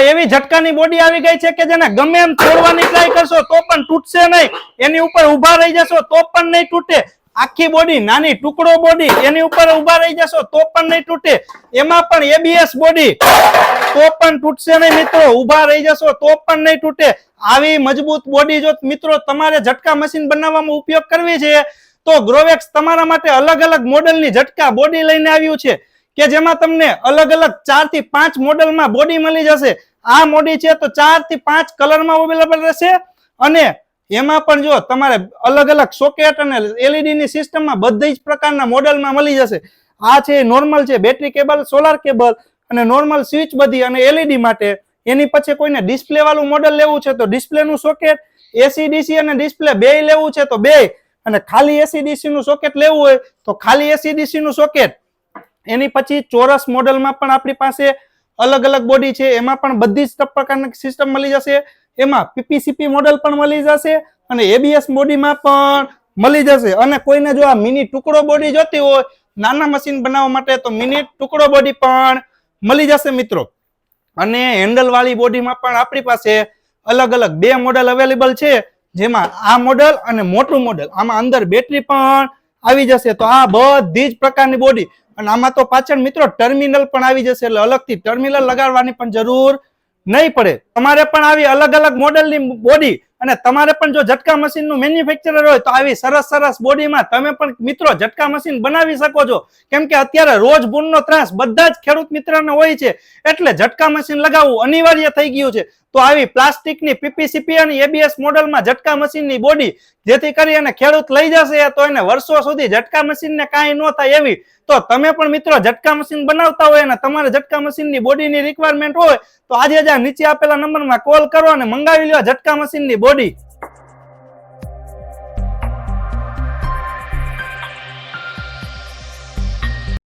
એવી ઝટકાની બોડી આવી ગઈ છે કે જેને ગમે એમ તોડવાની ટ્રાય કરશો તો પણ તૂટશે નહીં. એની ઉપર ઊભા રહી જશો તો પણ નહીં તૂટે. આખી બોડી નાની ટુકડો બોડી એની ઉપર ઊભા રહી જશો તો પણ નહીં તૂટે. એમાં પણ એબીએસ બોડી તો પણ તૂટશે નહીં મિત્રો. ઊભા રહી જશો તો પણ નહીં તૂટે. આવી મજબૂત બોડી જો મિત્રો તમારે ઝટકા મશીન બનાવવામાં ઉપયોગ કરવી છે, તો ગ્રોવેક્સ તમારા માટે અલગ અલગ મોડેલની ઝટકા બોડી લઈને આવ્યું છે, કે જેમાં તમને અલગ અલગ ચારથી પાંચ મોડેલમાં બોડી મળી જશે. આ મોડી છે તો ચારથી પાંચ કલરમાં અવેલેબલ રહેશે. અને એમાં પણ જો તમારે અલગ અલગ સોકેટ અને એલઈડી ની સિસ્ટમમાં બધી જ પ્રકારના મોડેલમાં મળી જશે. આ છે નોર્મલ છે બેટરી કેબલ સોલાર કેબલ અને નોર્મલ સ્વિચ બધી અને એલઈડી માટે. એની પછી કોઈને ડિસ્પ્લે વાળું મોડેલ લેવું છે તો ડિસ્પ્લે નું સોકેટ એસી ડીસી અને ડિસ્પ્લે બે લેવું છે તો બે. અને ખાલી એસી ડીસી નું સોકેટ લેવું હોય તો ખાલી એસી ડીસી નું સોકેટ એની પછી ચોરસ મોડેલમાં પણ આપણી પાસે અલગ અલગ બોડી છે, એમાં પણ બધી જ પ્રકારની સિસ્ટમ મળી જશે. એમાં પીપીસીપી મોડેલ પણ મળી જશે અને એબીએસ બોડીમાં પણ મળી જશે. અને કોઈને જો આ મિની ટુકડો બોડી જોતી હોય, નાના મશીન બનાવવા માટે તો મિની ટુકડો બોડી પણ મળી જશે મિત્રો. અને હેન્ડલ વાળી બોડીમાં પણ આપણી પાસે અલગ અલગ બે મોડેલ અવેલેબલ છે, જેમાં આ મોડેલ અને મોટું મોડેલ આમાં અંદર બેટરી પણ આવી જશે. તો આ બધી જ પ્રકારની બોડી અને આમાં તો પાછળ મિત્રો ટર્મિનલ પણ આવી જશે એટલે અલગથી ટર્મિનલ લગાડવાની પણ જરૂર નહીં પડે. તમારે પણ આવી અલગ અલગ મોડેલની બોડી અને તમારે પણ જો ઝટકા મશીનનું મેન્યુફેક્ચરર હોય તો આવી સરસ સરસ બોડીમાં તમે પણ મિત્રો ઝટકા મશીન બનાવી શકો છો. કેમ કે અત્યારે રોજ ભૂનનો ત્રાસ બધા જ ખેડૂત મિત્રને હોય છે. એટલે ઝટકા મશીન લગાવવું અનિવાર્ય થઈ ગયું છે. તો આવી પ્લાસ્ટિકની પીપીસીપી અને એબીએસ મોડલમાં ઝટકા મશીનની બોડી જેથી કરી અને ખેડૂત લઈ જશે તો એને વર્ષો સુધી ઝટકા મશીનને કાંઈ ન થાય એવી. તો તમે પણ મિત્રો ઝટકા મશીન બનાવતા હોય અને તમારે ઝટકા મશીનની બોડીની રિક્વાયરમેન્ટ હોય તો આજે જ નીચે આપેલા નંબરમાં કોલ કરો અને મંગાવી લો ઝટકા મશીનની બોડી.